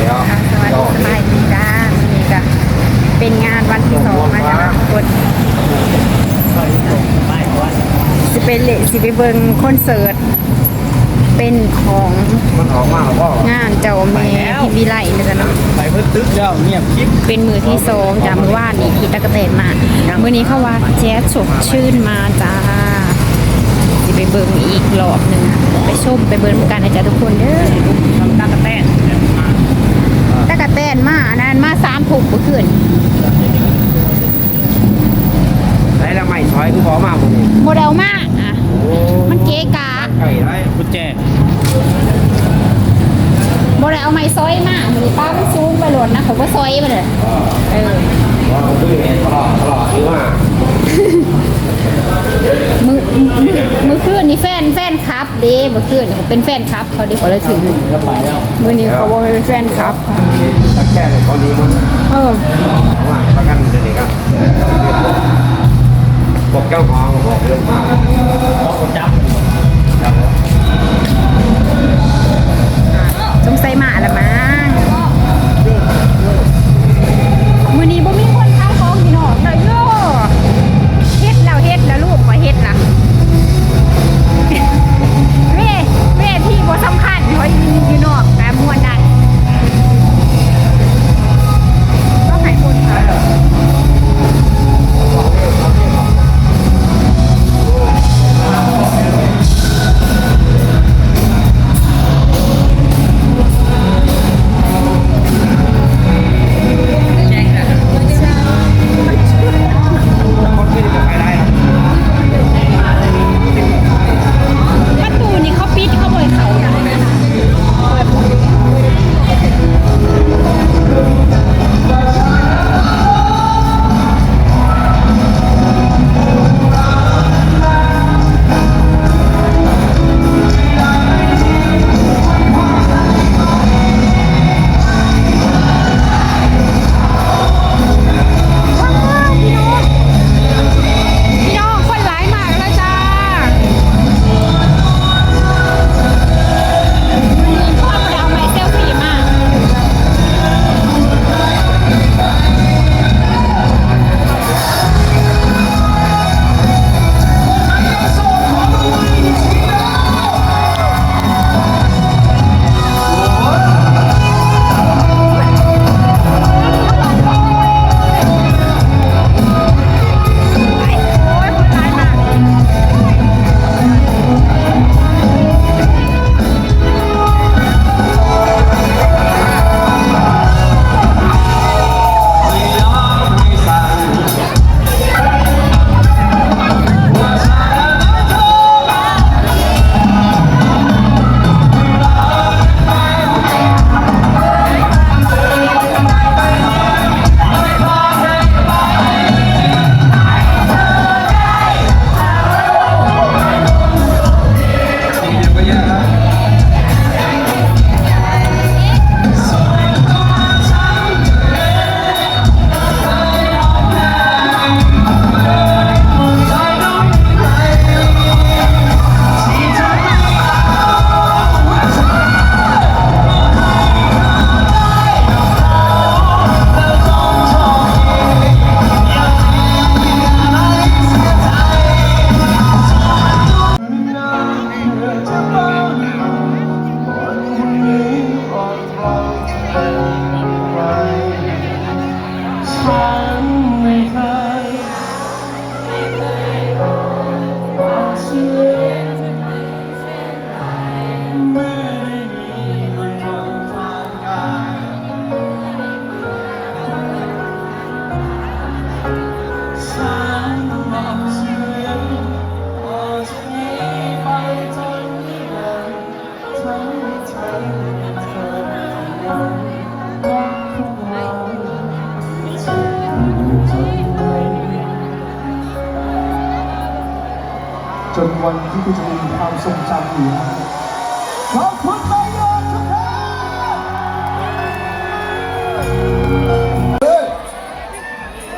แล้วอ่าสวัสดีสบายดีจ้าวันนี้ก็เป็นงานวันที่สองมาจ้ะทุกคนสิเป็นเลสิไปเบิงคอนเสิร์ตเป็นของมันออกมาแล้วก็งานเจ้าแม่พิมพ์วิไลนะจ๊ะเนาะไปเพิ่นตึกแล้วเงียบกิ๊บเป็นมือที่สองจ้ะมือว่านนี่พี่ตะกะเตนมามือนี้เขาว่าแจ๊สสดชื่นมาจ้าสิไปเบิงอีกรอบหนึ่งไปชมไปเบิงกันนะจ๊ะทุกคนเด้อทำตากระแตนมาตะกะเตน มาอันนั้นมาสามถุงเมื่อคืนได้แล้วไม่ซอยคือบอกมาผมนี่โมเดลมาอะโอ้มันเก๋กาไก่ได้กุญแจโมเดลเอาไม้ซอยมามือป้ามันซูมไปหล่นนะเขาก็ซอยไปเลยเออว่าเราดูเห็นตลอดตลอดคือว่า มือมือมือคืนนี่แฟนแฟนคลับเด้มือคืนนี่เขาเป็นแฟนคลับเขาดิเขาเลยถึงก็ไปแล้วมือนี้เขาบอกว่าเป็นแฟนคลับตะแค่เขาดีมันเออว่าประกันเด็กครับบอกเจ้าของบอกเรื่องมาแล้วก็จับครับสงสัยหมาละมั้ง วันที่คุณจะมีความทรงจำอยู่ขอบคุณประโยชน์ทุกท่าน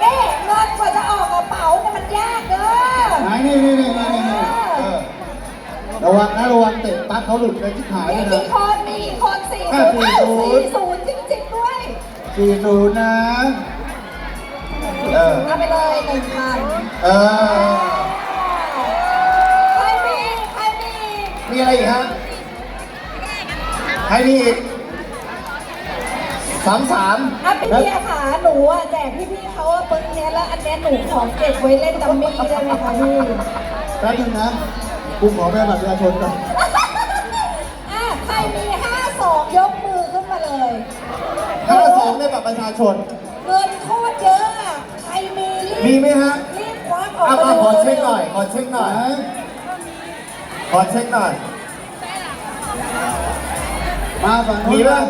นี่เงินกว่าจะออกกระเป๋าเนี่ยมันยากเด้อไหนนี่นี่นี่นี่นี่เออระวังนะระวังเตะปั๊กเขาหลุดไปที่หายมีเลยกี่นะ คนมีกี่คนสี่ห้าศูนย์สี่อ้าวศูนย์สี่ศูนย์จริงสี่ศูนย์นะ เออ เอาไปเลยหนึ่งพัน เออ มีอะไรอีกฮะใครมีอีกสามสามอะพี่เบียร์ค่ะหนูอะแจกพี่ๆเขาอะปึ้งเนี้ยแล้วอันเนี้ยหนูขอเก็บไว้เล่นดัมมี่ได้ไหมคะพี่แป๊บนึงนะกูขอไปบัตรประชาชนก่อนอะใครมีห้าสองยกมือขึ้นมาเลยห้าสองได้บัตรประชาชน เงินโคตรเยอะอะใครมีรีบมีไหมฮะรีบควักออกเอามาเอาดูขอเช็คหน่อย ขอเช็คหน่อย ขอเช็คหน่อย มาฝั่งมีป่ะ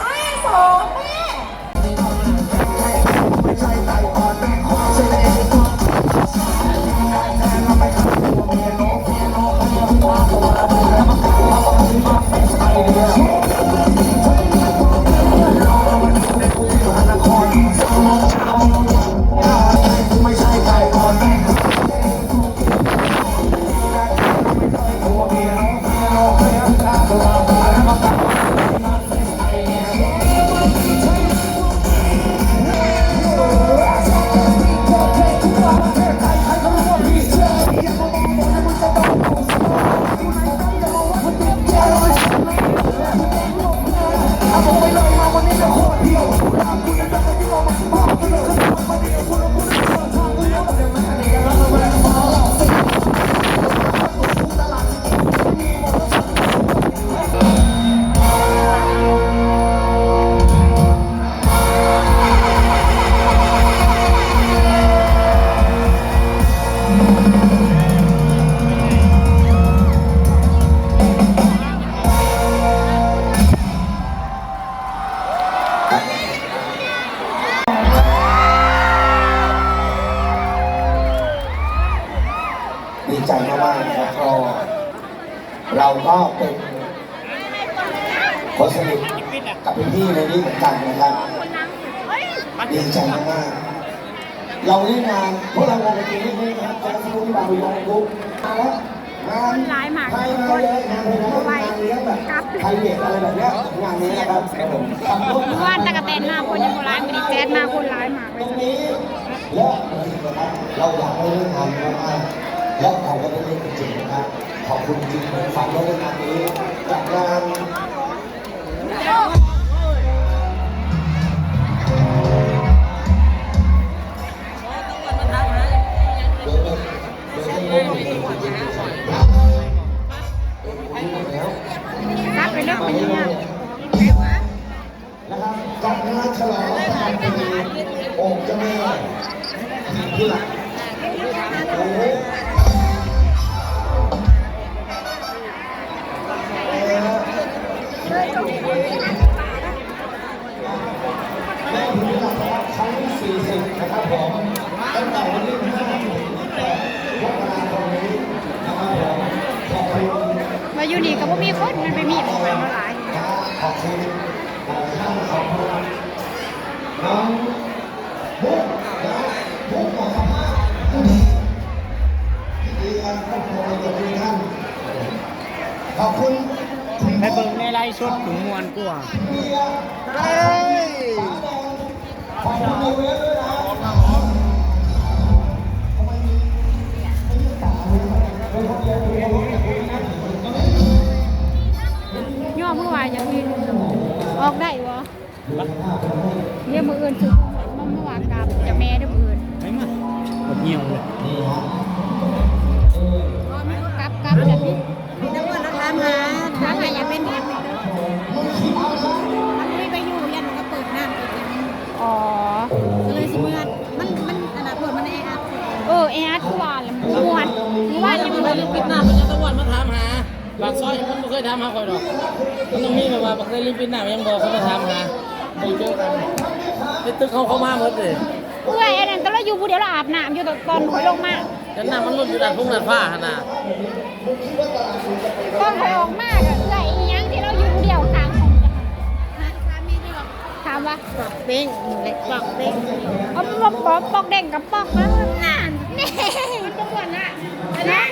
ห้าสองแม่ กันนะครับดีใจมากๆเราได้งานพวกเราวงดนตรีนี่นะครับจะสู้ที่บางบุญยงกุ๊กมาแล้วงานหลายหมากใครมาเลยงานเลยนะงานเลี้ยงแบบไทยเด็กอะไรแบบเนี้ยงานนี้นะครับครับผมขอบคุณเมื่อวานตะกะแตนมาคนยังโบราณไม่ได้แจ๊ดมาคนร้ายมากเลตรยงนี้และนะครับเราอยากให้เรื่องงานนี้มากๆและเราก็ได้เล่นจริงๆนะครับขอบคุณจริงผมฝันว่าเรื่องงานนี้จากงาน จัดงานฉลองการเป็นองค์เจ้าแม่ที่หลักโอ้หแม่ถึงหลักครั้งที่สี่สิบนะครับผมตั้งแต่วันที่ห้าถึงแปดมกราคมนี้นะครับผมขอบคุณมาอยู่นี่ก็บ่มีคนมันไปมีบ่ไปมาหลายขอบคุณท่านขอบคุณ เอาบุกนะบุ๊กขอบคุณมากดีการครอบครัวขอบคุณท่านขอบคุณไปเบิ่งในไลฟ์สดถึงมวนกว่าเฮ้ยขอบคุณเวฟด้วยนะย่อเมื่อวานยังมีออกได้ เรียกมืออื่นคือมันเมื่อวานกับจะแม่เด้อมืออื่นไม่มาหมดเหี่ยวเลยกลับกลับแบบนี้นักว่านักทำหาทำหาอยากเป็นแบบนี้มันไม่ไปอยู่ยันมันก็เปิดหน้าเปิดหลังอ๋อก็เลยสิเมื่อมันมันอนาคตมันแออัดเออแอร์ทุกวันละม่วนเมื่อวานยังมันลิปิดหน้ามันจะตะวันมาถามหาปากซอยมันไม่เคยถามหาใครหรอกมันต้องมีแบบว่าปากซอยลิปิดหน้ามันยังบอกเขามาถามหา ไปเจอกันไปตึกเขาเข้ามาหมดเลยเอื้อยอันนั้นตอนเราอยู่ผู้เดียวเราอาบน้ำอยู่ตอนหอยลงมาแต่หน้ามันรุ่นอยู่ด้านพุ่งด้านฟ้าขนาดตอนหอยออกมาก็เอื้อยอีหยังที่เราอยู่ผู้เดียวทางของจ้ะถามว่าปอกเป้งเล็กปอกเป้งเอาปอกปอกปอกแดงกับปอกแล้วน่ะนี่มันตรงกันน่ะนะ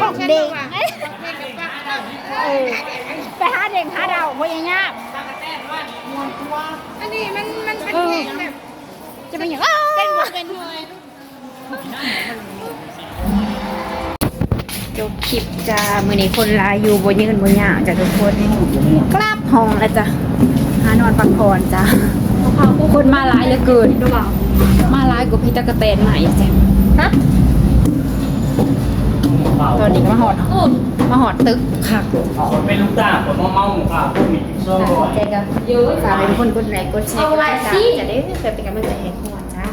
ปอกแดงเออไปหาเด็กหาดาวพยายาม อันนี้มันมันเป็นเออเพลงแบบจะเป็นอย่างอ้าวเป็นหมดเป็นเลยจบคลิปจ้ามือนี้คนหลายอยู่บนยืนบนย่างจ้ะทุกคนกลับห้องแล้วจ้ะหานอนพักผ่อนจ้ะคนมาหลายเหลือเกินมาหลายกว่าพี่ตะกะเตนใหม่จ้ะฮะ ตอนนี้ก็มาหอดมาหอดตึกค่ะคนเป็นลูกตาผมเมาๆค่ะพวกนี้โซ่ใจกันเยอะฝากเป็นคนกดไลค์กดแชร์กดติดตามจะได้เกิดเป็นกำลังใจให้พวกจ้า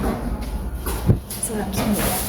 สำหรับคลิปนี้นะคะ